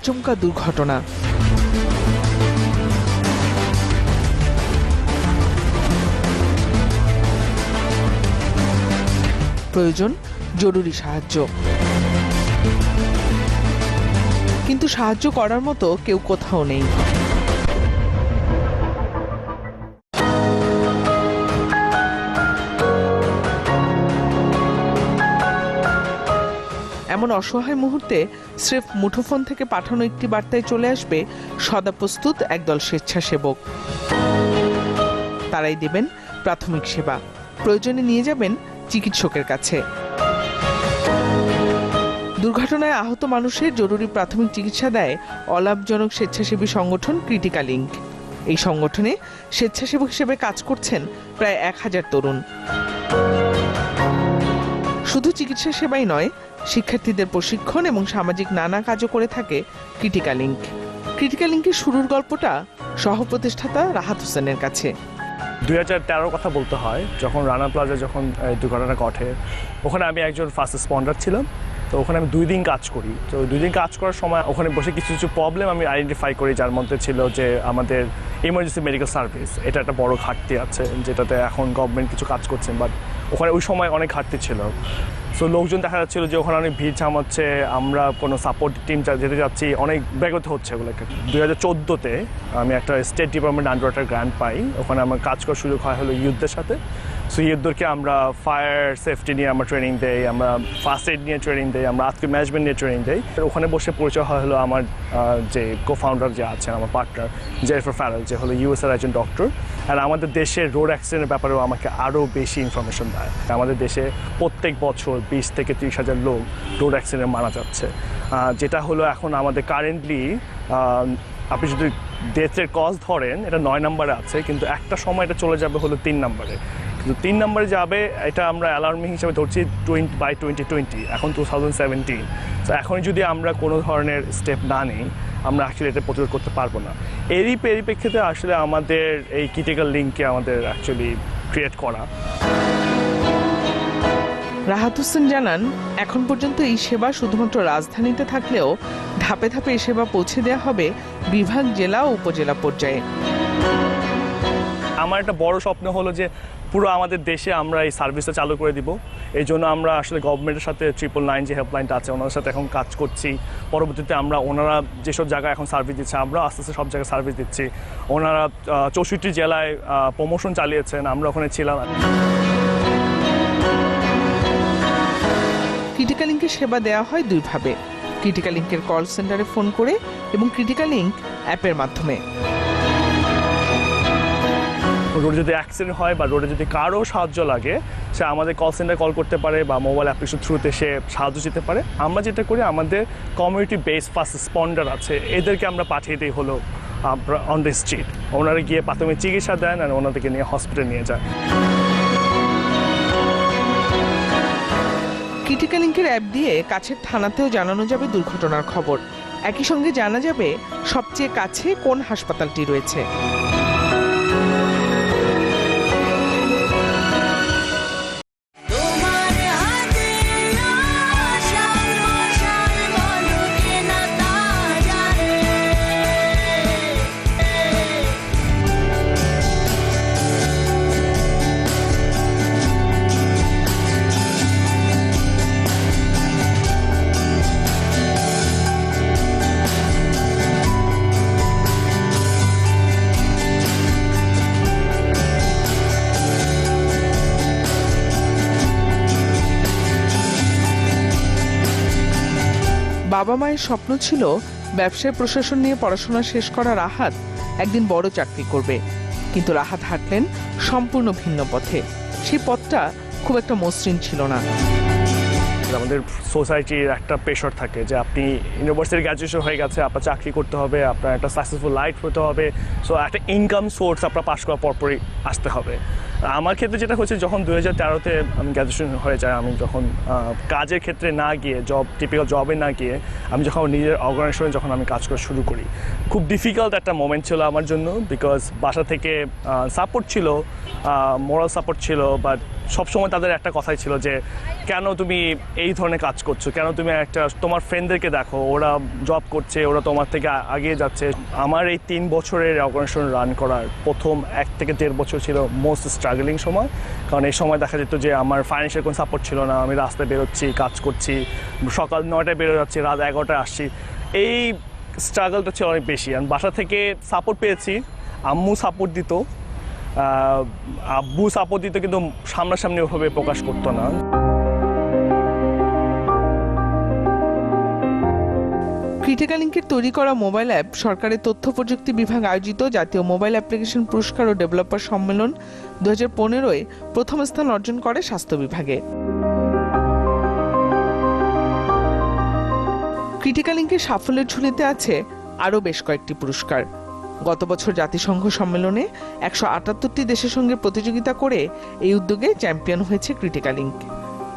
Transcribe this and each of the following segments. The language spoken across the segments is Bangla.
আচমকা দুর্ঘটনা। প্রয়োজন জরুরি সাহায্য। কিন্তু সাহায্য করার মতো কেউ কোথাও নেই। অসহায় মুহূর্তে স্রেফ মুঠোফোন থেকে পাঠানো একটি বার্তায় চলে আসবে সদা প্রস্তুত একদল স্বেচ্ছাসেবক। তারাই দেবেন প্রাথমিক সেবা। প্রয়োজনে নিয়ে যাবেন চিকিৎসকের কাছে। দুর্ঘটনায় আহত মানুষের জরুরি প্রাথমিক চিকিৎসা দেয় অলাভজনক স্বেচ্ছাসেবী সংগঠন ক্রিটিক্যাল ইঙ্ক এই সংগঠনে স্বেচ্ছাসেবক হিসেবে কাজ করছেন প্রায় এক হাজার তরুণ। শুধু চিকিৎসা সেবাই নয়, শিক্ষার্থীদের প্রশিক্ষণ এবং সামাজিক নানা কাজও করে থাকে ক্রিটিক্যাল ইঙ্ক ক্রিটিক্যাল ইঙ্কের শুরুর গল্পটা সহ প্রতিষ্ঠাতা রাহাত হোসেনের কাছে। দুই হাজার তেরোর কথা বলতে হয়, যখন রানা প্লাজা যখন দুর্ঘটনা ঘটে, ওখানে আমি একজন ফার্স্ট রেসপন্ডার ছিলাম। তো ওখানে আমি দুই দিন কাজ করি। তো দুই দিন কাজ করার সময় ওখানে বসে কিছু কিছু প্রবলেম আমি আইডেন্টিফাই করি, যার মধ্যে ছিল যে আমাদের ইমার্জেন্সি মেডিকেল সার্ভিস এটা একটা বড় ঘাটতি আছে, যেটাতে এখন গভর্নমেন্ট কিছু কাজ করছেন বাট ওখানে ওই সময় অনেক ঘাটতি ছিল। সো লোকজন দেখা যাচ্ছিল যে ওখানে অনেক ভিড় জামাচ্ছে, আমরা কোনো সাপোর্ট টিম যেতে যাচ্ছি, অনেক ব্যাগত হচ্ছে ওগুলোকে। দু হাজার চোদ্দোতে আমি একটা state department under water grant পাই, ওখানে আমার কাজ করার সুযোগ হয় হলো ইউথদের সাথে। সো ইউথদেরকে আমরা ফায়ার সেফটি নিয়ে আমরা ট্রেনিং দেই, আমরা ফার্স্ট এড নিয়ে ট্রেনিং দেই, আমরা আজকে ম্যানেজমেন্ট নিয়ে ট্রেনিং দেই। ওখানে বসে পরিচয় হয় হলো আমার যে কো ফাউন্ডার যে আছেন, আমার পার্টনার জেফার ফ্যারাল যে হলো ইউএসএর একজন ডক্টর আর আমাদের দেশের রোড অ্যাক্সিডেন্টের ব্যাপারেও আমাকে আরও বেশি ইনফরমেশন দেয়। আমাদের দেশে প্রত্যেক বছর বিশ থেকে তিরিশ হাজার লোক রোড অ্যাক্সিডেন্টে মারা যাচ্ছে। যেটা হলো এখন আমাদের কারেন্টলি আপনি যদি ডেথের কজ ধরেন, এটা নয় নম্বরে আছে, কিন্তু একটা সময় এটা চলে যাবে হলো তিন নম্বরে কিন্তু তিন নম্বরে যাবে, এটা আমরা অ্যালার্মিং হিসেবে ধরছি টোয়েন্টি বাই টোয়েন্টি টোয়েন্টি এখন টু থাউজেন্ড সেভেন্টিন তো এখন যদি আমরা কোনো ধরনের স্টেপ না নিই, আমরা অ্যাকচুয়ালি এটা প্রতিরোধ করতে পারব না। এরই পরিপ্রেক্ষিতে আসলে আমাদের এই ক্রিটিক্যাল লিঙ্ককে আমাদের অ্যাকচুয়ালি ক্রিয়েট করা। রাহাত হোসেন জানান, এখন পর্যন্ত এই সেবা শুধুমাত্র রাজধানীতে থাকলেও ধাপে ধাপে এই সেবা পৌঁছে দেওয়া হবে বিভাগ, জেলা ও উপজেলা পর্যায়ে। আমার একটা বড় স্বপ্ন হলো যে পুরো আমাদের দেশে আমরা এই সার্ভিসটা চালু করে দিব। এই জন্য আমরা আসলে গভর্নমেন্টের সাথে ট্রিপল নাইন যে হেল্পলাইনটা আছে, ওনাদের সাথে এখন কাজ করছি। পরবর্তীতে আমরা ওনারা যেসব জায়গায় এখন সার্ভিস দিচ্ছে, আমরা আস্তে আস্তে সব জায়গায় সার্ভিস দিচ্ছি। ওনারা চৌষট্টি জেলায় প্রমোশন চালিয়েছেন, আমরা ওখানে ছিলাম। ক্রিটিক্যাল লিঙ্কের সেবা দেওয়া হয় দুইভাবে। ক্রিটিক্যাল লিঙ্কের কল সেন্টারে ফোন করে এবং ক্রিটিক্যাল লিঙ্ক অ্যাপের মাধ্যমে। রোডে যদি অ্যাক্সিডেন্ট হয় বা রোডে যদি কারও সাহায্য লাগে, সে আমাদের কল সেন্টারে কল করতে পারে বা মোবাইল অ্যাপ্লিকেশন থ্রুতে সে সাহায্য দিতে পারে। আমরা যেটা করি, আমাদের কমিউনিটি বেস ফার্স্ট স্পন্ডার আছে। এদেরকে আমরা পাঠিয়ে দিই হলো অন দ্য স্ট্রিট ওনারা গিয়ে প্রাথমিক চিকিৎসা দেন আর ওনাদেরকে নিয়ে হসপিটালে নিয়ে যায়। ক্রিটিক্যাল অ্যাপ দিয়ে কাছের থানাতেও জানানো যাবে দুর্ঘটনার খবর। একই সঙ্গে জানা যাবে সবচেয়ে কাছে কোন হাসপাতালটি রয়েছে। বাবা মায়ের স্বপ্ন ছিল ব্যবসায় প্রশাসন নিয়ে পড়াশোনা শেষ করা রাহাত একদিন বড় চাকরি করবে। কিন্তু রাহাত হাঁটলেন সম্পূর্ণ ভিন্ন পথে। সেই পথটা খুব একটা মসৃণ ছিল না। আমাদের সোসাইটির একটা প্রেশার থাকে যে আপনি ইউনিভার্সিটি গ্র্যাজুয়েশন হয়ে গেছে, আপনার চাকরি করতে হবে, আপনার একটা সাকসেসফুল লাইফ হতে হবে। সো একটা ইনকাম সোর্স আপনার পাশ করার পরপরই আসতে হবে। আমার ক্ষেত্রে যেটা হচ্ছে, যখন দু হাজার তেরোতে আমি গ্র্যাজুয়েশন হয়ে যায় আমি যখন কাজের ক্ষেত্রে না গিয়ে জব টিপিক্যাল জবে না গিয়ে, আমি যখন নিজের অর্গানাইজেশনে যখন আমি কাজ করা শুরু করি, খুব ডিফিকাল্ট একটা মোমেন্ট ছিল আমার জন্য বিকজ বাসা থেকে সাপোর্ট ছিল মোরাল সাপোর্ট ছিল বাট সবসময় তাদের একটা কথাই ছিল যে, কেন তুমি এই ধরনের কাজ করছ? কেন তুমি একটা, তোমার ফ্রেন্ডদেরকে দেখো, ওরা জব করছে, ওরা তোমার থেকে আ- এগিয়ে যাচ্ছে। আমার এই তিন বছরের অর্গানাইজেশন রান করার প্রথম এক থেকে দেড় বছর ছিল মোস্ট স্ট্রাগলিং সময়। কারণ এই সময় দেখা যেত যে, আমার ফাইন্যান্সিয়াল কোনো সাপোর্ট ছিল না, আমি রাস্তায় বেরোচ্ছি, কাজ করছি, সকাল নয়টায় বেরো যাচ্ছি, রাত এগারোটায় আসছি। এই স্ট্রাগলটা ছিল অনেক বেশি। আমি বাসা থেকে সাপোর্ট পেয়েছি, আম্মু সাপোর্ট দিত আব্বু দিত কিন্তু সামনাসামনি ওভাবে প্রকাশ করতো না। ক্রিটিক্যাল তৈরি করা মোবাইল অ্যাপ সরকারের তথ্য প্রযুক্তি বিভাগ আয়োজিত জাতীয় মোবাইল অ্যাপ্লিকেশন পুরস্কার ও ডেভেলপার সম্মেলন দু হাজার পনেরোয় প্রথম স্থান অর্জন করে স্বাস্থ্য বিভাগে। ক্রিটিক্যাল সাফল্যের ঝুলিতে আছে আরও বেশ কয়েকটি পুরস্কার। গত বছর জাতিসংঘ সম্মেলনে একশো আটাত্তরটি দেশের সঙ্গে প্রতিযোগিতা করে এই উদ্যোগে চ্যাম্পিয়ন হয়েছে ক্রিটিক্যাল লিঙ্ক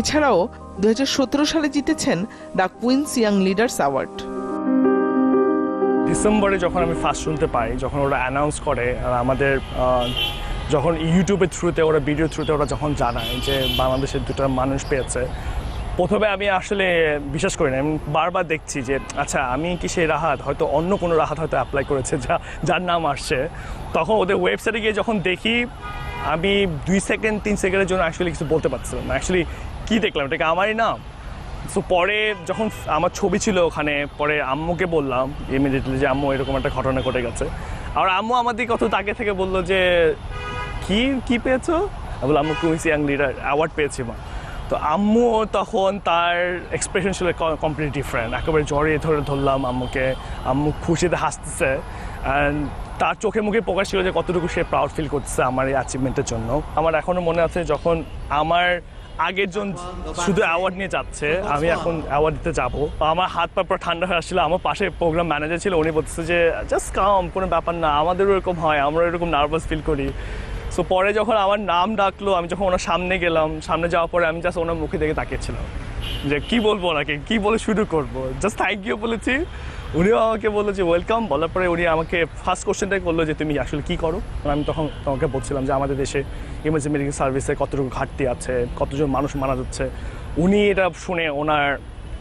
এছাড়াও দুহাজার সতেরো সালে জিতেছেন the Queen's young leaders award. ডিসেম্বরে যখন আমি ফার্স্ট শুনতে পাই, যখন ওরা অ্যানাউন্স করে আমাদের যখন ইউটিউবের থ্রুতে, ওরা ভিডিও থ্রুতে ওরা যখন জানায় যে বাংলাদেশের দুটো মানুষ পেয়েছে প্রথমে আমি আসলে বিশ্বাস করি না, আমি বারবার দেখছি যে আচ্ছা আমি কি সেই রাহাত? হয়তো অন্য কোনো রাহাত হয়তো অ্যাপ্লাই করেছে যা, যার নাম আসছে। তখন ওদের ওয়েবসাইটে গিয়ে যখন দেখি, আমি দুই সেকেন্ড তিন সেকেন্ডের জন্য অ্যাকচুয়ালি কিছু বলতে পারছিলাম না। অ্যাকচুয়ালি কী দেখলাম? এটা আমারই নাম। সো পরে যখন আমার ছবি ছিল ওখানে, পরে আম্মুকে বললাম ইমিডিয়েটলি যে, আম্মু, এরকম একটা ঘটনা ঘটে গেছে। আর আম্মু আমার কত তাকে থেকে বলল যে, কি কি পেয়েছ? বললাম, আম্মু কুইন্স ইয়াং লিডার অ্যাওয়ার্ড পেয়েছি মা। তো আম্মু তখন তার এক্সপ্রেশন ছিল কমপ্লিট ডিফারেন্ট একেবারে জড়িয়ে ধরে ধরলাম আম্মুকে। আম্মু খুশিতে হাসতেছে। অ্যান্ড তার চোখে মুখে প্রকাশ ছিল যে কতটুকু সে প্রাউড ফিল করতেছে আমার এই অ্যাচিভমেন্টের জন্য। আমার এখনও মনে আছে যখন আমার আগের জন শুধু অ্যাওয়ার্ড নিয়ে যাচ্ছে, আমি এখন অ্যাওয়ার্ড দিতে যাব। আমার হাত পা পুরো ঠান্ডা হয়ে আসছিল। আমার পাশে প্রোগ্রাম ম্যানেজার ছিল, উনি বলতেছে যে জাস্ট কাম কোনো ব্যাপার না। আমাদেরও এরকম হয় আমরা এরকম নার্ভাস ফিল করি। সো পরে যখন আমার নাম ডাকলো, আমি যখন ওনার সামনে গেলাম, সামনে যাওয়ার পরে আমি জাস্ট ওনার মুখে দেখে তাকিয়েছিলাম। যে কি বলব ওনাকে? কি বলে শুরু করব? জাস্ট থ্যাংক ইউ বলেছি। উনিও আমাকে বলল যে ওয়েলকাম বলার পরে উনি আমাকে ফার্স্ট কোশ্চেনটাই করল যে, তুমি আসলে কী করো? আমি তখন তোমাকে বলছিলাম যে, আমাদের দেশে ইমার্জেন্সি মেডিকেল সার্ভিসে কতটুকু ঘাটতি আছে? কতজন মানুষ মারা যাচ্ছে? উনি এটা শুনে ওনার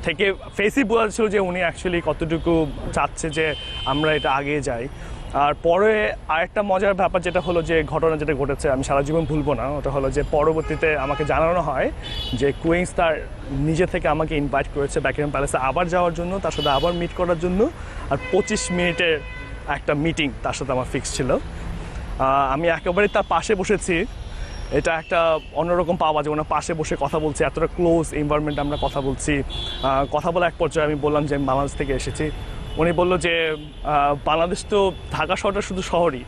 থেকে ফেসই বোঝা যে উনি অ্যাকচুয়ালি কতটুকু চাচ্ছে যে আমরা এটা আগে যাই। আর পরে আরেকটা মজার ব্যাপার যেটা হলো যে ঘটনা যেটা ঘটেছে, আমি সারা জীবন ভুলবো না, ওটা হলো যে পরবর্তীতে আমাকে জানানো হয় যে কুইন্স তার নিজে থেকে আমাকে ইনভাইট করেছে ব্যাকিং প্যালেসে আবার যাওয়ার জন্য, তার সাথে আবার মিট করার জন্য, আর পঁচিশ মিনিটের একটা মিটিং তার সাথে আমার ফিক্স ছিল। আমি একেবারে তার পাশে বসেছি। এটা একটা অন্যরকম পাওয়া যে ওনার পাশে বসে কথা বলছি, এতটা ক্লোজ এনভায়রনমেন্ট আমরা কথা বলছি। কথা বলা এক পর্যায়ে আমি বললাম যে আমি বাংলাদেশ থেকে এসেছি। উনি বলল যে বাংলাদেশ তো ঢাকা শহরটা শুধু শহরই,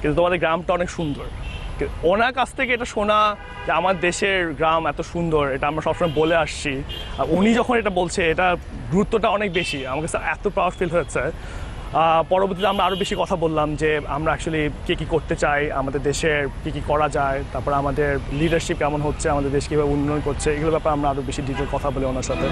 কিন্তু তোমাদের গ্রামটা অনেক সুন্দর। ওনার কাছ থেকে এটা শোনা যে আমার দেশের গ্রাম এত সুন্দর, এটা আমরা সবসময় বলে আসছি। আর উনি যখন এটা বলছে, এটা গুরুত্বটা অনেক বেশি। আমার কাছে এত প্রাউড ফিল হয়েছে। পরবর্তীতে আমরা আরও বেশি কথা বললাম যে, আমরা অ্যাকচুয়ালি কী কী করতে চাই, আমাদের দেশের কী কী করা যায়, তারপর আমাদের লিডারশিপ কেমন হচ্ছে, আমাদের দেশ কীভাবে উন্নয়ন করছে, এগুলো ব্যাপারে আমরা আরও বেশি ডিটেল কথা বলি ওনার সাথে।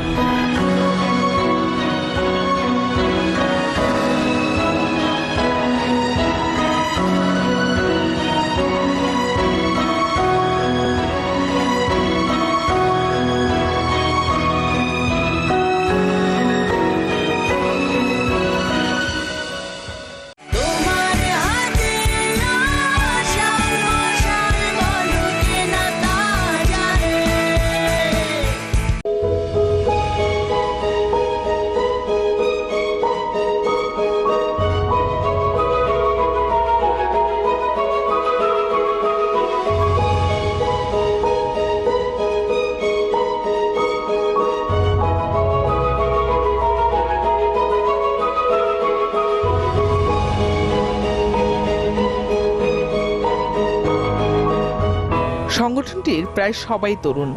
প্রায় সবাই তরুণ।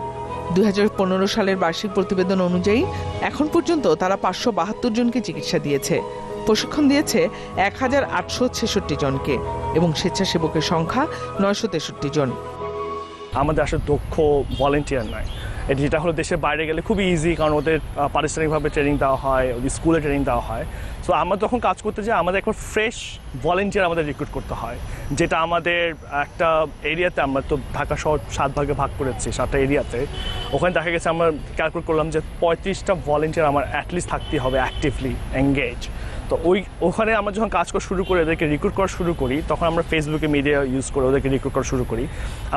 দু হাজার পনেরো সালের বার্ষিক প্রতিবেদন অনুযায়ী এখন পর্যন্ত তারা পাঁচশো বাহাত্তর জনকে চিকিৎসা দিয়েছে। প্রশিক্ষণ দিয়েছে এক হাজার আটশো ছেষট্টি জনকে এবং স্বেচ্ছাসেবকের সংখ্যা নয়শো তেষট্টি জন। আমাদের আসলে দক্ষ ভলেন্টিয়ার এটা যেটা হলো দেশের বাইরে গেলে খুবই ইজি কারণ ওদের পারিশ্রমিকভাবে ট্রেনিং দেওয়া হয়, ওদের স্কুলে ট্রেনিং দেওয়া হয়। সো আমরা তখন কাজ করতে যাই, আমাদের একবার ফ্রেশ ভলেন্টিয়ার আমাদের রিক্রুট করতে হয়। যেটা আমাদের একটা এরিয়াতে আমরা তো ঢাকা শহর সাত ভাগে ভাগ করেছি, সাতটা এরিয়াতে ওখানে দেখা গেছে আমরা ক্যালকুলেট করলাম যে পঁয়ত্রিশটা ভলেন্টিয়ার আমার অ্যাটলিস্ট থাকতে হবে অ্যাক্টিভলি এঙ্গেজ তো ওই ওখানে আমরা যখন কাজ করা শুরু করি, ওদেরকে রিক্রুট করা শুরু করি, তখন আমরা ফেসবুকে মিডিয়া ইউজ করে ওদেরকে রিক্রুট করা শুরু করি।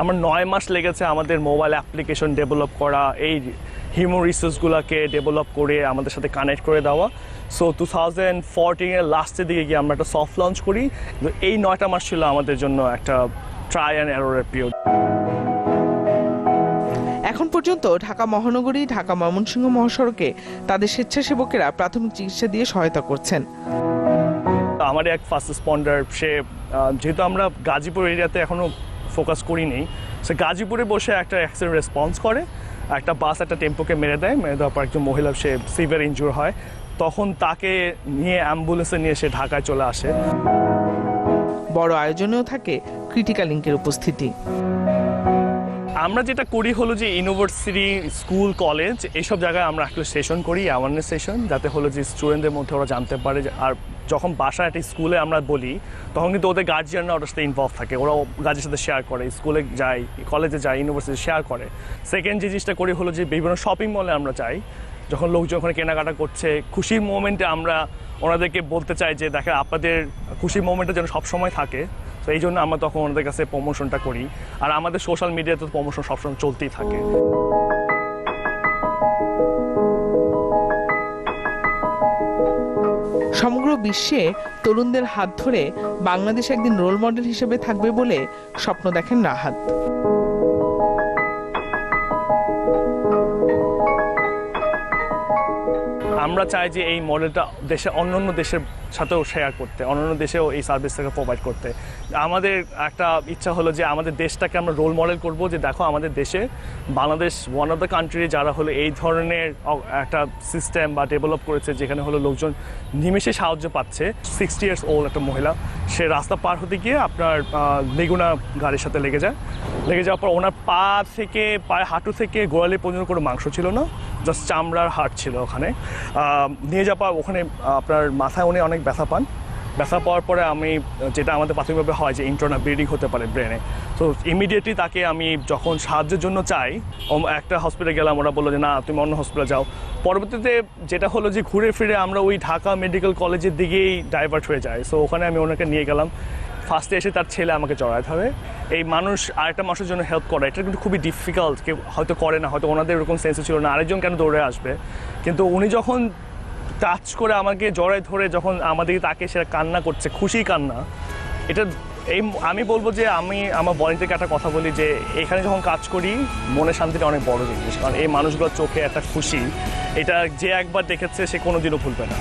আমার নয় মাস লেগেছে আমাদের মোবাইল অ্যাপ্লিকেশন ডেভেলপ করা, এই হিউম্যান রিসোর্সগুলোকে ডেভেলপ করে আমাদের সাথে কানেক্ট করে দেওয়া। সো টু থাউজেন্ড ফোরটিনের লাস্টের দিকে গিয়ে আমরা একটা সফট লঞ্চ করি। এই নয়টা মাস ছিল আমাদের জন্য একটা ট্রাই অ্যান্ড এরোরের পিরিয়ড এখন পর্যন্ত ঢাকা মহানগরী ঢাকা ময়মনসিংহ মহাসড়কে তাদের স্বেচ্ছাসেবকেরা প্রাথমিক চিকিৎসা দিয়ে সহায়তা করছেন। আমার এক ফার্স্ট রেসপন্ডার সে যেহেতু আমরা গাজীপুর এরিয়াতে এখনও ফোকাস করিনি সে গাজীপুরে বসে একটা অ্যাক্সিডেন্ট রেসপন্স করে একটা বাস একটা টেম্পোকে মেরে দেয় মেরে দেওয়ার পর একজন মহিলা সে সিভিয়ার ইনজুর হয়। তখন তাকে নিয়ে অ্যাম্বুলেন্সে নিয়ে সে ঢাকায় চলে আসে। বড় আয়োজনেও থাকে ক্রিটিক্যাল লিঙ্কের উপস্থিতি। আমরা যেটা করি হলো যে ইউনিভার্সিটি স্কুল কলেজ এইসব জায়গায় আমরা একটা সেশন করি অ্যাওয়ারনেস সেশন যাতে হলো যে স্টুডেন্টদের মধ্যে ওরা জানতে পারে আর যখন বাসায় একটা স্কুলে আমরা বলি, তখন কিন্তু ওদের গার্জিয়ানরা ওটার সাথে ইনভলভ থাকে। ওরা গার্জের সাথে শেয়ার করে স্কুলে যায় কলেজে যায় ইউনিভার্সিটি শেয়ার করে। সেকেন্ড যে জিনিসটা করি হলো যে বিভিন্ন শপিং মলে আমরা যাই, যখন লোকজন ওখানে কেনাকাটা করছে, খুশির মোমেন্টে আমরা ওনাদেরকে বলতে চাই যে, দেখেন, আপনাদের খুশির মোমেন্টে যেন সবসময় থাকে। তো এই জন্য আমরা তখন ওনাদের কাছে প্রমোশনটা করি। আর আমাদের সোশ্যাল মিডিয়াতে তো প্রমোশন সবসময় চলতেই থাকে। সমগ্র বিশ্বে তরুণদের হাত ধরে বাংলাদেশ একদিন রোল মডেল হিসেবে থাকবে বলে স্বপ্ন দেখেন রাহাত। আমরা চাই যে এই মডেলটা দেশে অন্যান্য দেশের সাথেও শেয়ার করতে অন্যান্য দেশেও এই সার্ভিসটাকে প্রোভাইড করতে। আমাদের একটা ইচ্ছা হলো যে আমাদের দেশটাকে আমরা রোল মডেল করব যে দেখো আমাদের দেশে Bangladesh one of the country যারা হলো এই ধরনের একটা সিস্টেম বা ডেভেলপ করেছে যেখানে হলো লোকজন নিমেষে সাহায্য পাচ্ছে। সিক্সটি ইয়ার্স ওল্ড একটা মহিলা, সে রাস্তা পার হতে গিয়ে আপনার লেগুনা গাড়ির সাথে লেগে যায়। লেগে যাওয়ার পর ওনার পা থেকে, পায়ে হাঁটু থেকে গোড়ালি পর্যন্ত কোনো মাংস ছিল না। জাস্ট চামড়ার হাট ছিল ওখানে। নিয়ে যাওয়ার পর ওখানে আপনার মাথায় উনি অনেক ব্যথা পান। ব্যথা পাওয়ার পরে আমি, যেটা আমাদের প্রাথমিকভাবে হয় যে ইন্টারনাল ব্লিডিং হতে পারে ব্রেনে তো ইমিডিয়েটলি তাকে আমি যখন সাহায্যের জন্য চাই একটা হসপিটালে গেলাম, ওরা বলল যে, না, তুমি অন্য হসপিটালে যাও। পরবর্তীতে যেটা হলো যে, ঘুরে ফিরে আমরা ওই ঢাকা মেডিকেল কলেজের দিকেই ডাইভার্ট হয়ে যাই। সো ওখানে আমি ওনাকে নিয়ে গেলাম। ফার্স্টে এসে তার ছেলে আমাকে জড়াতে হবে। এই মানুষ আরেকটা মানুষের জন্য হেল্প করা। এটা কিন্তু খুবই ডিফিকাল্ট কেউ হয়তো করে না, হয়তো ওনাদের এরকম সেন্সে ছিল না। আরেকজন কেন দৌড়ে আসবে? কিন্তু উনি যখন টাচ করে আমাকে জড়ায় ধরে যখন আমাদেরকে তাকে সে কান্না করছে খুশি কান্না, এটা এই আমি বলব যে আমি আমার বলিতে একটা কথা বলি যে এখানে যখন কাজ করি, মনের শান্তিটা অনেক বড় জিনিস। কারণ এই মানুষগুলোর চোখে একটা খুশি, এটা যে একবার দেখেছে সে কোনোদিনও ভুলবে না।